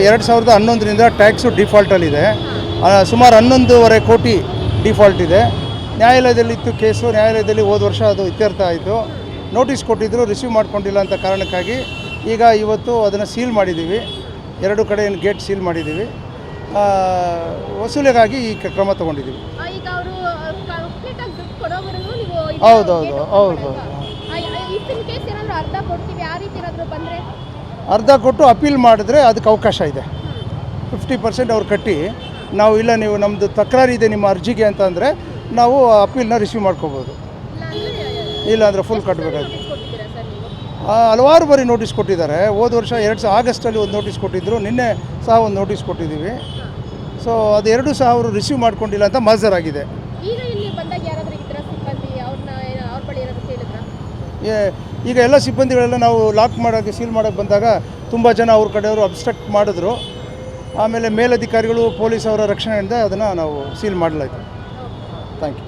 ಎರಡು ಸಾವಿರದ ಹನ್ನೊಂದರಿಂದ ಟ್ಯಾಕ್ಸು ಡಿಫಾಲ್ಟಲ್ಲಿದೆ. ಸುಮಾರು ಹನ್ನೊಂದೂವರೆ ಕೋಟಿ ಡಿಫಾಲ್ಟ್ ಇದೆ. ನ್ಯಾಯಾಲಯದಲ್ಲಿತ್ತು ಕೇಸು ನ್ಯಾಯಾಲಯದಲ್ಲಿ ಹೋದ ವರ್ಷ ಅದು ಇತ್ಯರ್ಥ ಆಯಿತು. ನೋಟಿಸ್ ಕೊಟ್ಟಿದ್ದರು ರಿಸೀವ್ ಮಾಡ್ಕೊಂಡಿಲ್ಲ ಅಂತ ಕಾರಣಕ್ಕಾಗಿ ಈಗ ಇವತ್ತು ಅದನ್ನು ಸೀಲ್ ಮಾಡಿದ್ದೀವಿ. ಎರಡು ಕಡೆ ಗೇಟ್ ಸೀಲ್ ಮಾಡಿದ್ದೀವಿ. ವಸೂಲಿಗಾಗಿ ಈ ಕ್ರಮ ತಗೊಂಡಿದ್ದೀವಿ. ಹೌದೌದು, ಹೌದು. ಅರ್ಧ ಕೊಟ್ಟು ಅಪೀಲ್ ಮಾಡಿದ್ರೆ ಅದಕ್ಕೆ ಅವಕಾಶ ಇದೆ. ಫಿಫ್ಟಿ ಪರ್ಸೆಂಟ್ ಅವ್ರು ಕಟ್ಟಿ ನಾವು ಇಲ್ಲ ನೀವು ನಮ್ಮದು ತಕರಾರು ಇದೆ ನಿಮ್ಮ ಅರ್ಜಿಗೆ ಅಂತಂದರೆ ನಾವು ಅಪೀಲ್ನ ರಿಸೀವ್ ಮಾಡ್ಕೋಬೋದು. ಇಲ್ಲ ಅಂದ್ರೆ ಫುಲ್ ಕಟ್ಟಬೇಕಾಗುತ್ತೆ ಹಲವಾರು ಬಾರಿ ನೋಟಿಸ್ ಕೊಟ್ಟಿದ್ದಾರೆ. ಹೋದ ವರ್ಷ ಎರಡು ಸಾವಿರ ಆಗಸ್ಟಲ್ಲಿ ಒಂದು ನೋಟಿಸ್ ಕೊಟ್ಟಿದ್ದರು ನಿನ್ನೆ ಸಹ ಒಂದು ನೋಟಿಸ್ ಕೊಟ್ಟಿದ್ದೀವಿ. ಸೊ ಅದು ಎರಡೂ ಸಹ ಅವರು ರಿಸೀವ್ ಮಾಡ್ಕೊಂಡಿಲ್ಲ ಅಂತ ಕೇಳಿದ್ರ? ಏ- ಈಗ ಎಲ್ಲ ಸಿಬ್ಬಂದಿಗಳೆಲ್ಲ ನಾವು ಲಾಕ್ ಮಾಡೋಕ್ಕೆ, ಸೀಲ್ ಮಾಡೋಕ್ಕೆ ಬಂದಾಗ ತುಂಬ ಜನ ಅವ್ರ ಕಡೆಯವರು ಅಬ್ಸ್ಟ್ರಕ್ಟ್ ಮಾಡಿದ್ರು. ಆಮೇಲೆ ಮೇಲಧಿಕಾರಿಗಳು, ಪೊಲೀಸ್ ಅವರ ರಕ್ಷಣೆಯಿಂದ ಅದನ್ನು ನಾವು ಸೀಲ್ ಮಾಡಲಾಯಿತು. Thank you